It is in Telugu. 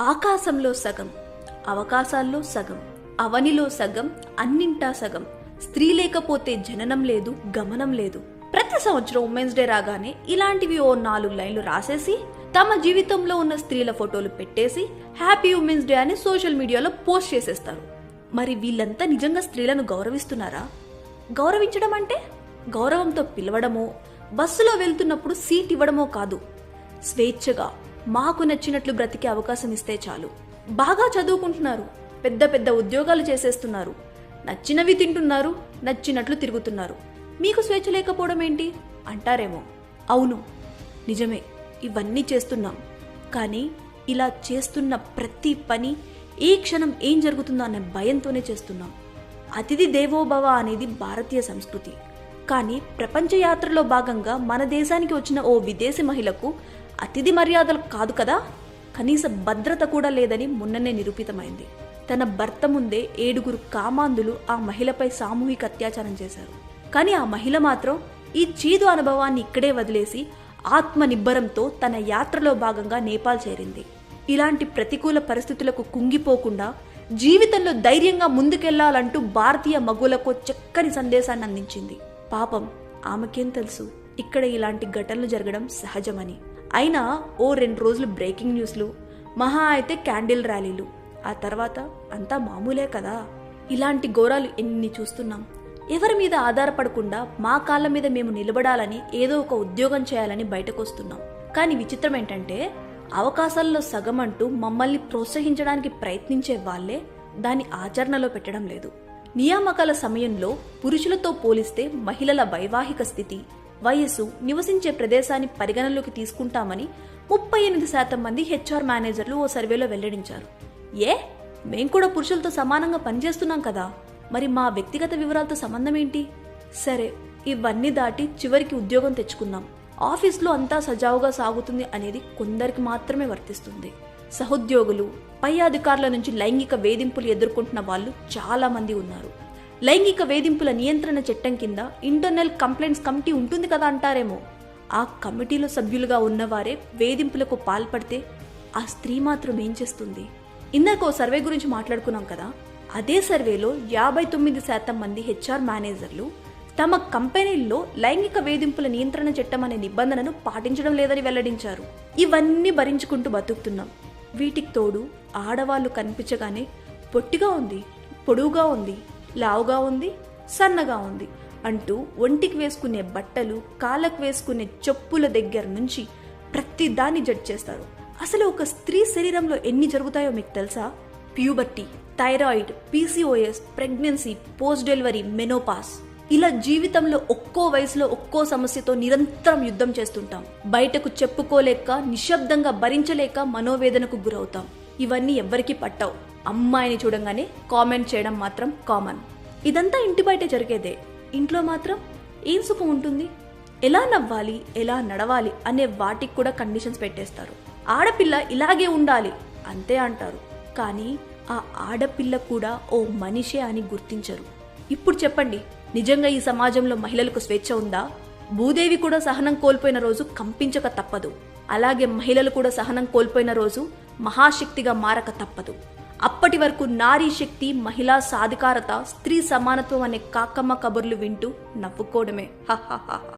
ఆకాశంలో సగం అవకాశాల్లో సగం అవనిలో సగం అన్నింటా సగం. స్త్రీ లేకపోతే జననం లేదు గమనం లేదు. ప్రతి సంవత్సరం ఉమెన్స్ డే రాగానే ఇలాంటివి ఓ నాలుగు లైన్లు రాసేసి తమ జీవితంలో ఉన్న స్త్రీల ఫోటోలు పెట్టేసి హ్యాపీ ఉమెన్స్ డే అని సోషల్ మీడియాలో పోస్ట్ చేసేస్తారు. మరి వీళ్ళంతా నిజంగా స్త్రీలను గౌరవిస్తున్నారా? గౌరవించడం అంటే? గౌరవంతో పిలవడమో బస్సులో వెళ్తున్నప్పుడు సీట్ ఇవ్వడమో కాదు. స్వేచ్ఛగా మాకు నచ్చినట్లు బ్రతికే అవకాశం ఇస్తే చాలు. బాగా చదువుకుంటున్నారు. పెద్ద పెద్ద ఉద్యోగాలు చేసేస్తున్నారు. నచ్చినవి తింటున్నారు నచ్చినట్లు తిరుగుతున్నారు. మీకు స్వేచ్ఛ లేకపోవడం ఏంటి? అంటారేమో. అవును నిజమే. ఇవన్నీ చేస్తున్నాం. కానీ ఇలా చేస్తున్న ప్రతి పని ఏ క్షణం ఏం జరుగుతుందో అనే భయంతోనే చేస్తున్నాం. అతిథి దేవోభవ అనేది భారతీయ సంస్కృతి. కానీ ప్రపంచ యాత్రలో భాగంగా మన దేశానికి వచ్చిన ఓ విదేశీ మహిళకు అతిథి మర్యాదలు కాదు కదా? కనీస భద్రత కూడా లేదని మొన్ననే నిరూపితమైంది. తన భర్త ముందే ఏడుగురు కామాంధులు ఆ మహిళపై సామూహిక అత్యాచారం చేశారు. కానీ ఆ మహిళ మాత్రం ఈ చీదు అనుభవాన్ని ఇక్కడే వదిలేసి ఆత్మ నిబ్బరంతో తన యాత్రలో భాగంగా నేపాల్ చేరింది. ఇలాంటి ప్రతికూల పరిస్థితులకు కుంగిపోకుండా జీవితంలో ధైర్యంగా ముందుకెళ్ళాలంటూ భారతీయ మగులకు చక్కని సందేశాన్ని అందించింది. పాపం ఆమెకేం తెలుసు? ఇక్కడ ఇలాంటి ఘటనలు జరగడం సహజమని. అయినా ఓ రెండు రోజులు బ్రేకింగ్ న్యూస్లు మహా అయితే క్యాండిల్ ర్యాలీలు. ఆ తర్వాత అంతా మామూలే కదా. ఇలాంటి ఘోరాలు ఎన్ని చూస్తున్నాం. ఎవరి మీద ఆధారపడకుండా మా కాళ్ళ మీద మేము నిలబడాలని ఏదో ఒక ఉద్యోగం చేయాలని బయటకు వస్తున్నాం కానీ విచిత్రం ఏంటంటే అవకాశాల్లో సగం అంటూ మమ్మల్ని ప్రోత్సహించడానికి ప్రయత్నించే వాళ్ళే దాన్ని ఆచరణలో పెట్టడం లేదు. నియామకాల సమయంలో పురుషులతో పోలిస్తే మహిళల వైవాహిక స్థితి వయస్సు నివసించే ప్రదేశాన్ని పరిగణనలోకి తీసుకుంటామని ముప్పై ఎనిమిది శాతం మంది హెచ్ఆర్ మేనేజర్లు ఓ సర్వేలో వెల్లడించారు. ఏ? మేం కూడా పురుషులతో సమానంగా పనిచేస్తున్నాం కదా. మరి మా వ్యక్తిగత వివరాలతో సంబంధం ఏంటి సరే ఇవన్నీ దాటి చివరికి ఉద్యోగం తెచ్చుకుందాం. ఆఫీస్లో అంతా సజావుగా సాగుతుంది అనేది కొందరికి మాత్రమే వర్తిస్తుంది. సహోద్యోగులు పై అధికారుల నుంచి లైంగిక వేధింపులు ఎదుర్కొంటున్న వాళ్ళు చాలా మంది ఉన్నారు. లైంగిక వేధింపుల నియంత్రణ చట్టం కింద ఇంటర్నల్ కంప్లైంట్స్ కమిటీ ఉంటుంది కదా అంటారేమో. ఆ కమిటీలో సభ్యులుగా ఉన్నవారే వేధింపులకు పాల్పడితే ఆ స్త్రీ మాత్రం ఏం చేస్తుంది? ఇందాక ఓ సర్వే గురించి మాట్లాడుకున్నాం కదా. అదే సర్వేలో యాభై తొమ్మిది శాతం మంది హెచ్ఆర్ మేనేజర్లు తమ కంపెనీల్లో లైంగిక వేధింపుల నియంత్రణ చట్టం అనే నిబంధనను పాటించడం లేదని వెల్లడించారు. ఇవన్నీ భరించుకుంటూ బతుకుతున్నాం. వీటికి తోడు ఆడవాళ్ళు కనిపించగానే పొట్టిగా ఉంది పొడువుగా ఉంది లావుగా ఉంది సన్నగా ఉంది అంటూ ఒంటికి వేసుకునే బట్టలు కాళ్ళకు వేసుకునే చెప్పుల దగ్గర నుంచి ప్రతి దాన్ని జడ్జ్ చేస్తారు. అసలు ఒక స్త్రీ శరీరంలో ఎన్ని జరుగుతాయో మీకు తెలుసా? Puberty thyroid PCOS pregnancy post delivery menopause. ఇలా జీవితంలో ఒక్కో వయసులో ఒక్కో సమస్యతో నిరంతరం యుద్ధం చేస్తుంటాం. బయటకు చెప్పుకోలేక నిశ్శబ్దంగా భరించలేక మనోవేదనకు గురవుతాం. ఇవన్నీ ఎవ్వరికీ పట్టవు. అమ్మాయిని చూడంగానే కామెంట్ చేయడం మాత్రం కామన్. ఇదంతా ఇంటి బయట జరిగేదే. ఇంట్లో మాత్రం ఏం సుఖం ఉంటుంది? ఎలా నవ్వాలి? ఎలా నడవాలి? అనే వాటికి కూడా కండిషన్స్ పెట్టేస్తారు. ఆడపిల్ల ఇలాగే ఉండాలి అంతే అంటారు. కానీ ఆ ఆడపిల్ల కూడా ఓ మనిషే అని గుర్తించరు. ఇప్పుడు చెప్పండి నిజంగా ఈ సమాజంలో మహిళలకు స్వేచ్ఛ ఉందా? భూదేవి కూడా సహనం కోల్పోయిన రోజు కంపించక తప్పదు. అలాగే మహిళలు కూడా సహనం కోల్పోయిన రోజు మహాశక్తిగా మారక తప్పదు. అప్పటి వరకు నారీ శక్తి మహిళా సాధికారత స్త్రీ సమానత్వం అనే కాకమ్మ కబుర్లు వింటూ నవ్వుకోవడమే. హహహహ